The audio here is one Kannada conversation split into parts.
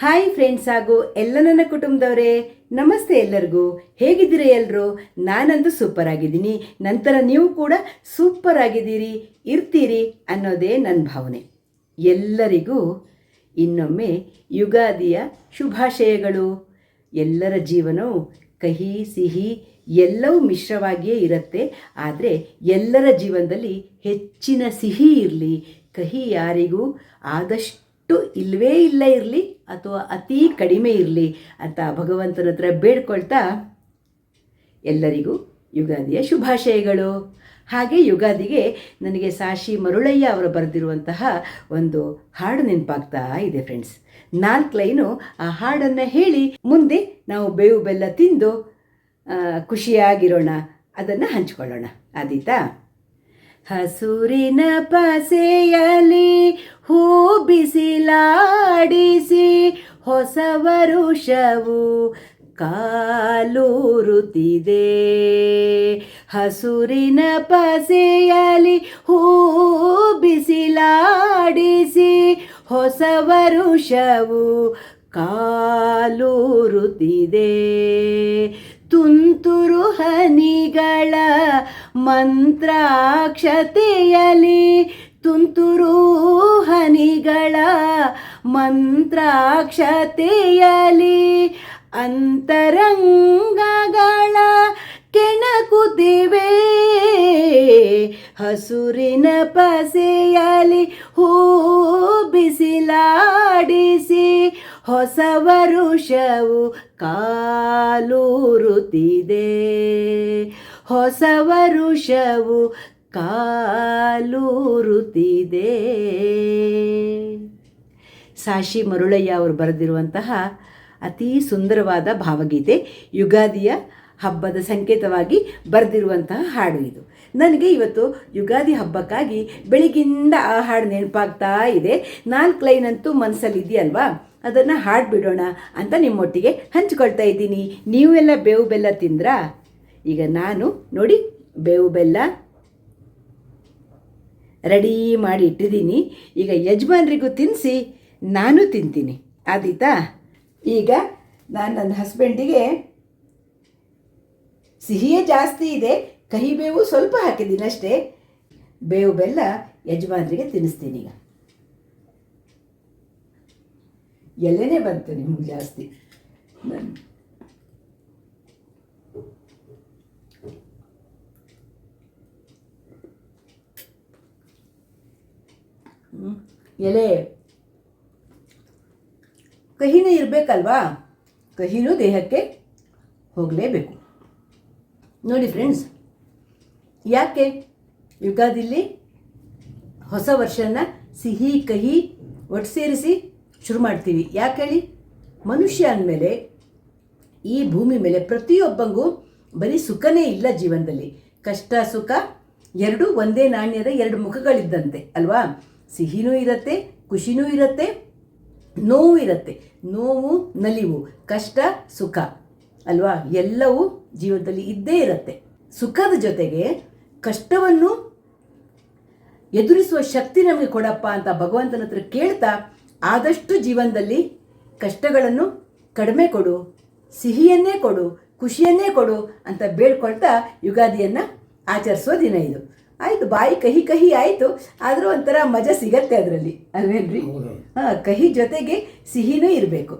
ಹಾಯ್ ಫ್ರೆಂಡ್ಸ್ ಹಾಗೂ ಎಲ್ಲ ನನ್ನ ಕುಟುಂಬದವರೇ, ನಮಸ್ತೆ ಎಲ್ಲರಿಗೂ. ಹೇಗಿದ್ದೀರಿ ಎಲ್ಲರೂ ನಾನಂತೂ ಸೂಪರ್ ಆಗಿದ್ದೀನಿ. ನಂತರ ನೀವು ಕೂಡ ಸೂಪರ್ ಆಗಿದ್ದೀರಿ, ಇರ್ತೀರಿ ಅನ್ನೋದೇ ನನ್ನ ಭಾವನೆ. ಎಲ್ಲರಿಗೂ ಇನ್ನೊಮ್ಮೆ ಯುಗಾದಿಯ ಶುಭಾಶಯಗಳು. ಎಲ್ಲರ ಜೀವನವು ಕಹಿ, ಸಿಹಿ ಎಲ್ಲವೂ ಮಿಶ್ರವಾಗಿಯೇ ಇರುತ್ತೆ. ಆದರೆ ಎಲ್ಲರ ಜೀವನದಲ್ಲಿ ಹೆಚ್ಚಿನ ಸಿಹಿ ಇರಲಿ. ಕಹಿ ಯಾರಿಗೂ ಆದಷ್ಟು ಇಲ್ಲವೇ ಇಲ್ಲ ಇರಲಿ ಅಥವಾ ಅತಿ ಕಡಿಮೆ ಇರಲಿ ಅಂತ ಭಗವಂತನ ಹತ್ರ ಬೇಡ್ಕೊಳ್ತಾ ಎಲ್ಲರಿಗೂ ಯುಗಾದಿಯ ಶುಭಾಶಯಗಳು. ಹಾಗೆ ಯುಗಾದಿಗೆ ನನಗೆ ಸಾಶಿ ಮರುಳಯ್ಯ ಅವರು ಬರೆದಿರುವಂತಹ ಒಂದು ಹಾಡು ನೆನಪಾಗ್ತಾ ಇದೆ ಫ್ರೆಂಡ್ಸ್ ನಾಲ್ಕು ಲೈನು ಆ ಹಾಡನ್ನು ಹೇಳಿ ಮುಂದೆ ನಾವು ಬೇವು ಬೆಲ್ಲ ತಿಂದು ಖುಷಿಯಾಗಿರೋಣ, ಅದನ್ನು ಹಂಚ್ಕೊಳ್ಳೋಣ. ಆದೀತಾ? ಹಸುರಿನ ಪಸೆಯಲಿ ಹೂ ಬಿಸಿಲಾಡಿಸಿ ಹೊಸ ವರುಷವು ಕಾಲೂರುತ್ತಿದೆ. ಹಸುರಿನ ಪಸೆಯಲಿ ಹೂ ಬಿಸಿಲಾಡಿಸಿ ಹೊಸ ವರುಷವು ಕಾಲೂರುತ್ತಿದೆ. ತುಂತುರು ಹನಿಗಳ ಮಂತ್ರಾಕ್ಷತೆಯಲಿ ತುಂತುರು ಹನಿಗಳ ಮಂತ್ರಾಕ್ಷತೆಯಲಿ ಅಂತರಂಗಗಳ ಕೆಣಕುತ್ತಿವೆ ಹಸುರಿನ ಪಸೆಯಲಿ ಹೂ ಬಿಸಿಲಾಡಿಸಿ ಹೊಸ ವರುಷವು ಕಾಲೂರುತ್ತಿದೆ. ಹೊಸ ವರುಷವು ಕಾಲೂರುತ್ತಿದೆ. ಸಾಶಿ ಮರುಳಯ್ಯ ಅವರು ಬರೆದಿರುವಂತಹ ಅತಿ ಸುಂದರವಾದ ಭಾವಗೀತೆ ಯುಗಾದಿಯ ಹಬ್ಬದ ಸಂಕೇತವಾಗಿ ಬರೆದಿರುವಂತಹ ಹಾಡು ಇದು. ನನಗೆ ಇವತ್ತು ಯುಗಾದಿ ಹಬ್ಬಕ್ಕಾಗಿ ಬೆಳಿಗ್ಗಿಂದ ಆ ಹಾಡು ನೆನಪಾಗ್ತಾ ಇದೆ. ನಾಲ್ಕು ಲೈನ್ ಅಂತೂ ಮನಸ್ಸಲ್ಲಿ ಇದೆಯಲ್ವಾ? ಅದನ್ನು ಹಾಡ್ಬಿಡೋಣ ಅಂತ ನಿಮ್ಮೊಟ್ಟಿಗೆ ಹಂಚಿಕೊಳ್ತಾ ಇದ್ದೀನಿ. ನೀವೆಲ್ಲ ಬೇವು ಬೆಲ್ಲ ತಿಂದ್ರಾ? ಈಗ ನಾನು ನೋಡಿ ಬೇವು ಬೆಲ್ಲ ರೆಡಿ ಮಾಡಿ ಇಟ್ಟಿದ್ದೀನಿ. ಈಗ ಯಜಮಾನ್ರಿಗೂ ತಿನ್ನಿಸಿ ನಾನು ತಿಂತೀನಿ. ಆದೀತಾ? ಈಗ ನಾನು ನನ್ನ ಹಸ್ಬೆಂಡಿಗೆ ಸಿಹಿಯೇ ಜಾಸ್ತಿ ಇದೆ, ಕಹಿ ಬೇವು ಸ್ವಲ್ಪ ಹಾಕಿದ್ದೀನಿ ಅಷ್ಟೇ. ಬೇವು ಬೆಲ್ಲ ಯಜಮಾನ್ರಿಗೆ ತಿನ್ನಿಸ್ತೀನಿ ಈಗ. ಎಲ್ಲೇ ಬಂತು ನಿಮ್ಗೆ ಜಾಸ್ತಿ? ನನ್- ಎಲೆ. ಕಹಿನೇ ಇರಬೇಕಲ್ವಾ? ಕಹಿನೂ ದೇಹಕ್ಕೆ ಹೋಗಲೇಬೇಕು. ನೋಡಿ ಫ್ರೆಂಡ್ಸ್ ಯಾಕೆ? ಯುಗಾದಿಲಿ ಹೊಸ ವರ್ಷನ ಸಿಹಿ, ಕಹಿ ಒಟ್ಟು ಸೇರಿಸಿ ಶುರು ಮಾಡ್ತೀವಿ. ಯಾಕೆ ಹೇಳಿ? ಮನುಷ್ಯ ಅಂದಮೇಲೆ ಈ ಭೂಮಿ ಮೇಲೆ ಪ್ರತಿಯೊಬ್ಬಂಗೂ ಬರೀ ಸುಖನೇ ಇಲ್ಲ ಜೀವನದಲ್ಲಿ. ಕಷ್ಟ, ಸುಖ ಎರಡು ಒಂದೇ ನಾಣ್ಯದ ಎರಡು ಮುಖಗಳಿದ್ದಂತೆ, ಅಲ್ವಾ? ಸಿಹಿನೂ ಇರುತ್ತೆ, ಖುಷಿನೂ ಇರುತ್ತೆ, ನೋವು ಇರುತ್ತೆ. ನೋವು, ನಲಿವು, ಕಷ್ಟ, ಸುಖ, ಅಲ್ವಾ? ಎಲ್ಲವೂ ಜೀವನದಲ್ಲಿ ಇದ್ದೇ ಇರುತ್ತೆ. ಸುಖದ ಜೊತೆಗೆ ಕಷ್ಟವನ್ನು ಎದುರಿಸುವ ಶಕ್ತಿ ನಮಗೆ ಕೊಡಪ್ಪ ಅಂತ ಭಗವಂತನ ಹತ್ರ ಕೇಳ್ತಾ ಆದಷ್ಟು ಜೀವನದಲ್ಲಿ ಕಷ್ಟಗಳನ್ನು ಕಡಿಮೆ ಕೊಡು, ಸಿಹಿಯನ್ನೇ ಕೊಡು, ಖುಷಿಯನ್ನೇ ಕೊಡು ಅಂತ ಬೇಡ್ಕೊಳ್ತಾ ಯುಗಾದಿಯನ್ನು ಆಚರಿಸುವ ದಿನ ಇದು. ಆಯಿತು ಬಾಯಿ ಕಹಿ ಕಹಿ ಆಯಿತು ಆದರೂ ಒಂಥರ ಮಜಾ ಸಿಗತ್ತೆ ಅದರಲ್ಲಿ. ಅಲ್ವೇನ್ರಿ? ಹಾ ಕಹಿ ಜೊತೆಗೆ ಸಿಹಿನೂ ಇರಬೇಕು.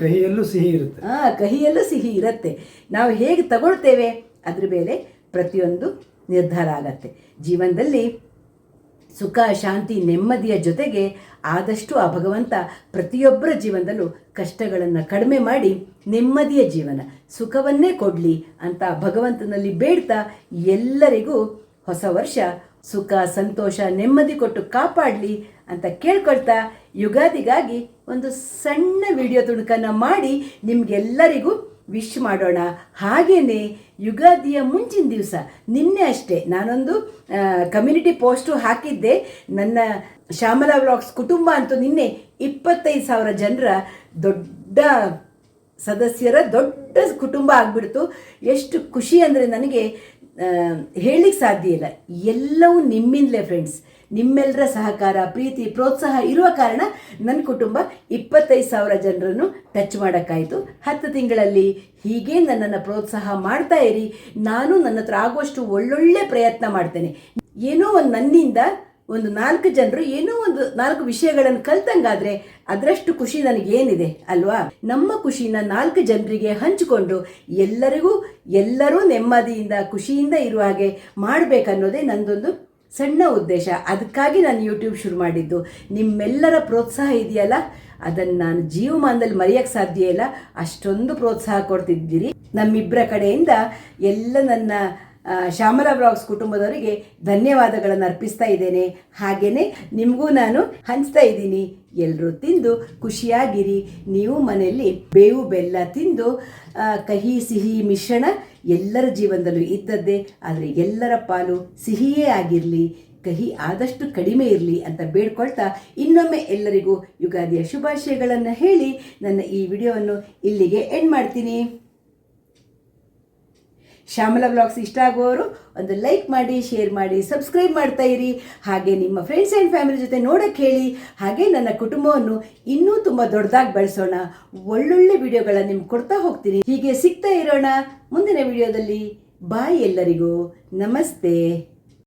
ಕಹಿಯಲ್ಲೂ ಸಿಹಿ ಇರುತ್ತೆ. ಹಾ ಕಹಿಯಲ್ಲೂ ಸಿಹಿ ಇರುತ್ತೆ. ನಾವು ಹೇಗೆ ತಗೊಳ್ತೇವೆ? ಅದ್ರ ಮೇಲೆ ಪ್ರತಿಯೊಂದು ನಿರ್ಧಾರ ಆಗತ್ತೆ. ಜೀವನದಲ್ಲಿ ಸುಖ ಶಾಂತಿ ನೆಮ್ಮದಿಯ ಜೊತೆಗೆ ಆದಷ್ಟು ಆ ಭಗವಂತ ಪ್ರತಿಯೊಬ್ಬರ ಜೀವನದಲ್ಲೂ ಕಷ್ಟಗಳನ್ನು ಕಡಿಮೆ ಮಾಡಿ ನೆಮ್ಮದಿಯ ಜೀವನ ಸುಖವನ್ನೇ ಕೊಡಲಿ ಅಂತ ಭಗವಂತನಲ್ಲಿ ಬೇಡ್ತಾ ಎಲ್ಲರಿಗೂ ಹೊಸ ವರ್ಷ ಸುಖ, ಸಂತೋಷ, ನೆಮ್ಮದಿ ಕೊಟ್ಟು ಕಾಪಾಡಲಿ ಅಂತ ಕೇಳ್ಕೊಳ್ತಾ ಯುಗಾದಿಗಾಗಿ ಒಂದು ಸಣ್ಣ ವಿಡಿಯೋ ತುಣುಕನ್ನು ಮಾಡಿ ನಿಮಗೆಲ್ಲರಿಗೂ ವಿಶ್ ಮಾಡೋಣ. ಹಾಗೆಯೇ ಯುಗಾದಿಯ ಮುಂಚಿನ ದಿವಸ, ನಿನ್ನೆ ಅಷ್ಟೇ ನಾನೊಂದು ಕಮ್ಯುನಿಟಿ ಪೋಸ್ಟು ಹಾಕಿದ್ದೆ. ನನ್ನ ಶ್ಯಾಮಲಾ ವ್ಲಾಗ್ಸ್ ಕುಟುಂಬ ಅಂತೂ ನಿನ್ನೆ ಇಪ್ಪತ್ತೈದು ಸಾವಿರ ಜನರ ದೊಡ್ಡ ಸದಸ್ಯರ ದೊಡ್ಡ ಕುಟುಂಬ ಆಗಿಬಿಡ್ತು. ಎಷ್ಟು ಖುಷಿ ಅಂದರೆ ನನಗೆ ಹೇಳಲಿಕ್ಕೆ ಸಾಧ್ಯ ಇಲ್ಲ. ಎಲ್ಲವೂ ನಿಮ್ಮಿಂದಲೇ ಫ್ರೆಂಡ್ಸ್ ನಿಮ್ಮೆಲ್ಲರ ಸಹಕಾರ, ಪ್ರೀತಿ, ಪ್ರೋತ್ಸಾಹ ಇರುವ ಕಾರಣ ನನ್ನ ಕುಟುಂಬ ಇಪ್ಪತ್ತೈದು ಸಾವಿರ ಜನರನ್ನು ಟಚ್ ಮಾಡೋಕ್ಕಾಯಿತು. ಹತ್ತು ತಿಂಗಳಲ್ಲಿ ಹೀಗೆ ನನ್ನನ್ನು ಪ್ರೋತ್ಸಾಹ ಮಾಡ್ತಾ ಇರಿ. ನಾನು ನನ್ನ ಹತ್ರ ಆಗುವಷ್ಟು ಒಳ್ಳೊಳ್ಳೆ ಪ್ರಯತ್ನ ಮಾಡ್ತೇನೆ. ಏನೋ ಒಂದು ನನ್ನಿಂದ ಒಂದು ನಾಲ್ಕು ಜನರು ಏನೋ ಒಂದು ನಾಲ್ಕು ವಿಷಯಗಳನ್ನು ಕಲ್ತಂಗಾದ್ರೆ ಅದರಷ್ಟು ಖುಷಿ ನನಗೇನಿದೆ, ಅಲ್ವಾ? ನಮ್ಮ ಖುಷಿನ ನಾಲ್ಕು ಜನರಿಗೆ ಹಂಚಿಕೊಂಡು ಎಲ್ಲರಿಗೂ ಎಲ್ಲರೂ ನೆಮ್ಮದಿಯಿಂದ, ಖುಷಿಯಿಂದ ಇರುವ ಹಾಗೆ ಮಾಡಬೇಕನ್ನೋದೇ ನಂದೊಂದು ಸಣ್ಣ ಉದ್ದೇಶ. ಅದಕ್ಕಾಗಿ ನಾನು ಯೂಟ್ಯೂಬ್ ಶುರು ಮಾಡಿದ್ದು. ನಿಮ್ಮೆಲ್ಲರ ಪ್ರೋತ್ಸಾಹ ಇದೆಯಲ್ಲ? ಅದನ್ನು ನಾನು ಜೀವಮಾನದಲ್ಲಿ ಮರೆಯೋಕ್ಕೆ ಸಾಧ್ಯ ಇಲ್ಲ. ಅಷ್ಟೊಂದು ಪ್ರೋತ್ಸಾಹ ಕೊಡ್ತಿದ್ದೀರಿ. ನಮ್ಮಿಬ್ಬರ ಕಡೆಯಿಂದ ಎಲ್ಲ ನನ್ನ ಶ್ಯಾಮಲಾ ಬ್ಲಾಗ್ಸ್ ಕುಟುಂಬದವರಿಗೆ ಧನ್ಯವಾದಗಳನ್ನು ಅರ್ಪಿಸ್ತಾ ಇದ್ದೇನೆ. ಹಾಗೆಯೇ ನಿಮಗೂ ನಾನು ಹಂಚ್ತಾ ಇದ್ದೀನಿ. ಎಲ್ಲರೂ ತಿಂದು ಖುಷಿಯಾಗಿರಿ. ನೀವು ಮನೆಯಲ್ಲಿ ಬೇವು ಬೆಲ್ಲ ತಿಂದು ಕಹಿ, ಸಿಹಿ, ಮಿಶ್ರಣ ಎಲ್ಲರ ಜೀವನದಲ್ಲೂ ಇದ್ದದ್ದೇ, ಆದರೆ ಎಲ್ಲರ ಪಾಲು ಸಿಹಿಯೇ ಆಗಿರಲಿ, ಕಹಿ ಆದಷ್ಟು ಕಡಿಮೆ ಇರಲಿ ಅಂತ ಬೇಡ್ಕೊಳ್ತಾ ಇನ್ನೊಮ್ಮೆ ಎಲ್ಲರಿಗೂ ಯುಗಾದಿಯ ಶುಭಾಶಯಗಳನ್ನು ಹೇಳಿ ನನ್ನ ಈ ವಿಡಿಯೋವನ್ನು ಇಲ್ಲಿಗೆ ಎಂಡ್ ಮಾಡ್ತೀನಿ. ಶ್ಯಾಮಲಾ ಬ್ಲಾಗ್ಸ್ ಇಷ್ಟ ಆಗುವವರು ಒಂದು ಲೈಕ್ ಮಾಡಿ ಶೇರ್ ಮಾಡಿ ಸಬ್ಸ್ಕ್ರೈಬ್ ಮಾಡ್ತಾ ಇರಿ. ಹಾಗೆ ನಿಮ್ಮ ಫ್ರೆಂಡ್ಸ್ ಆ್ಯಂಡ್ ಫ್ಯಾಮಿಲಿ ಜೊತೆ ನೋಡೋಕ್ಕೆ ಹೇಳಿ. ಹಾಗೆ ನನ್ನ ಕುಟುಂಬವನ್ನು ಇನ್ನೂ ತುಂಬ ದೊಡ್ಡದಾಗಿ ಬೆಳೆಸೋಣ. ಒಳ್ಳೊಳ್ಳೆ ವಿಡಿಯೋಗಳನ್ನು ನಿಮ್ಗೆ ಕೊಡ್ತಾ ಹೋಗ್ತೀನಿ. ಹೀಗೆ ಸಿಗ್ತಾ ಇರೋಣ ಮುಂದಿನ ವಿಡಿಯೋದಲ್ಲಿ ಬಾಯ್ ಎಲ್ಲರಿಗೂ. ನಮಸ್ತೆ.